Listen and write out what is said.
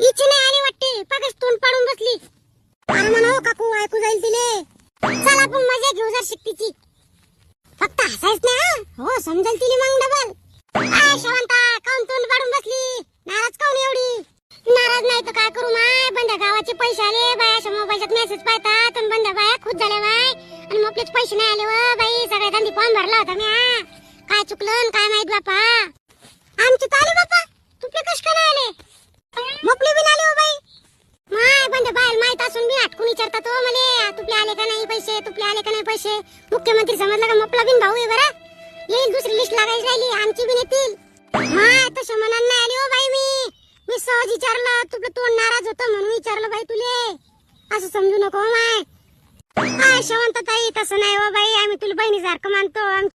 इच्छी नाही आली वाटते. पगच तोंड पाडून बसली अरे म्हणाव काकू ऐकू जाईल तिले. चल आपण मजा घेऊ जर शिट्टीची फक्त हसायच ना हो? समजेल तिले मग डबल आय शवंता काऊन तोंड पाडून बसली? नाराज काऊन एवढी? नाराज नाही तर काय करू माय? बंड्या गावाचे पैसे आले बाया शंभर पैशात मेसेज पाहतात आणि बंड्या बाया खुद झाले बाय आणि मोकलेच पैसे नाही आले व बाई. सगळ्या गांधी फॉर्म भरला होता म्या काय चुकलं काय माहीत बापा? आमची ताली हटकून विचारतात हो मले? तुपले आले का नाही पैसे? तुपले आले का नाही पैसे? मुख्यमंत्री समजला का मपला बिन भाऊ आहे बरा? येईल दुसरी लिस्ट लागायची राहिली आमची बिन येतील. माय तसं मनात नाही आली हो बाई मी. मी सहज विचारलं तुपलं तोंड नाराज होतं म्हणून विचारलं बाई तुले. असं समजू नको हो माय. काय शवंत ताई तसं नाही हो बाई. आम्ही तुला बहिणीसारखं मानतो.